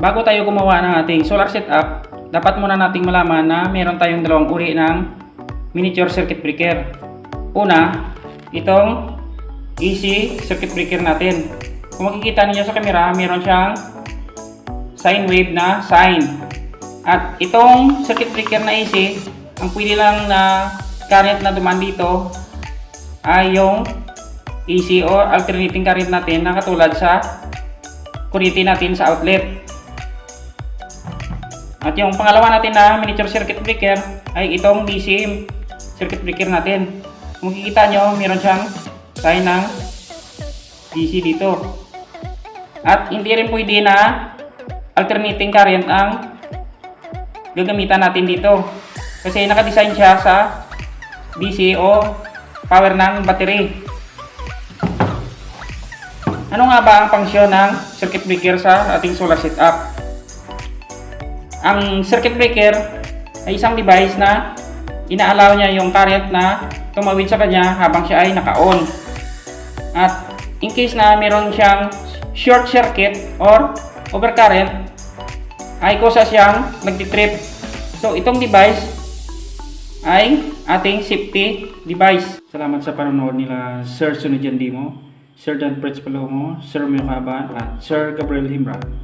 bago tayo gumawa ng ating solar setup, dapat muna nating malaman na meron tayong dalawang uri ng miniature circuit breaker. Una, itong AC circuit breaker natin. Kung makikita niyo sa camera, meron siyang sine wave na sine. At itong circuit breaker na AC, ang pwede lang na current na duman dito ay yung AC or alternating current natin na katulad sa kuryente natin sa outlet. At yung pangalawa natin na miniature circuit breaker ay itong DC circuit breaker natin. Kung makikita nyo, meron siyang sign ng DC dito. At hindi rin pwede na alternating current ang gagamitan natin dito. Kasi nakadesign siya sa DC o power ng battery. Ano nga ba ang function ng circuit breaker sa ating solar setup? Ang circuit breaker ay isang device na inaalaw niya yung current na tumawid sa kanya habang siya ay naka-on. At in case na meron siyang short circuit or overcurrent, ay kusa siyang nagtitrip. So itong device ay ating safety device. Salamat sa panonood nila Sir Sunodyan Dimo, Sir Dan Pretz Palomo, Sir Mio Caban, at Sir Gabriel Himbra.